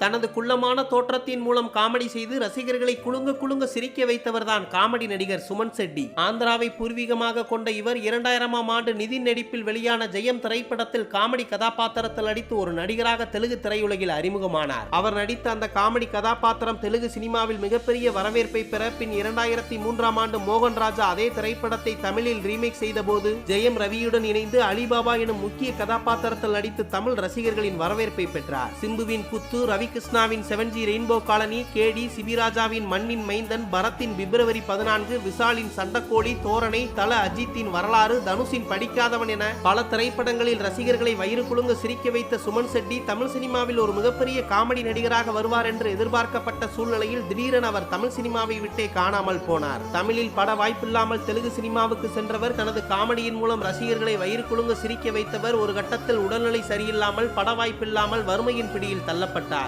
தனது குள்ளமான தோற்றத்தின் மூலம் காமெடி செய்து ரசிகர்களை குலுங்க குலுங்க சிரிக்க வைத்தவர்தான் காமெடி நடிகர் சுமன் செட்டி. ஆந்திராவை பூர்வீகமாக கொண்ட இவர் இரண்டாயிரமாம் ஆண்டு நிதி நடிப்பில் வெளியான ஜெயம் திரைப்படத்தில் காமெடி கதாபாத்திரத்தில் நடித்து ஒரு நடிகராக தெலுங்கு திரையுலகில் அறிமுகமானார். அவர் நடித்த அந்த காமெடி கதாபாத்திரம் தெலுங்கு சினிமாவில் மிகப்பெரிய வரவேற்பை பெற பின் இரண்டாயிரத்தி மூன்றாம் ஆண்டு மோகன் ராஜா அதே திரைப்படத்தை தமிழில் ரீமேக் செய்தபோது ஜெயம் ரவியுடன் இணைந்து அலிபாபா எனும் முக்கிய கதாபாத்திரத்தில் நடித்து தமிழ் ரசிகர்களின் வரவேற்பை பெற்றார். சிம்புவின் Kuthu Ravi கிருஷ்ணாவின் seven G rainbow colony Kedi சிபிராஜாவின் Mannin Maindhan பரத்தின் பிப்ரவரி பதினான்கு விஷாலின் சண்டக்கோழி தோரணை தல அஜித்தின் வரலாறு தனுஷின் படிக்காதவன் என பல திரைப்படங்களில் ரசிகர்களை வயிறு குலுங்க சிரிக்க வைத்த சுமன் செட்டி தமிழ் சினிமாவில் ஒரு மிகப்பெரிய காமெடி நடிகராக வருவார் என்று எதிர்பார்க்கப்பட்ட சூழ்நிலையில் திடீரென அவர் தமிழ் சினிமாவை விட்டே காணாமல் போனார். தமிழில் பட வாய்ப்பில்லாமல் தெலுங்கு சினிமாவுக்கு சென்றவர் தனது காமெடியின் மூலம் ரசிகர்களை வயிறு குலுங்க சிரிக்க வைத்தவர் ஒரு கட்டத்தில் உடல்நிலை சரியில்லாமல் பட வாய்ப்பில்லாமல் வறுமையின் பிடியில் தள்ளப்பட்டார்.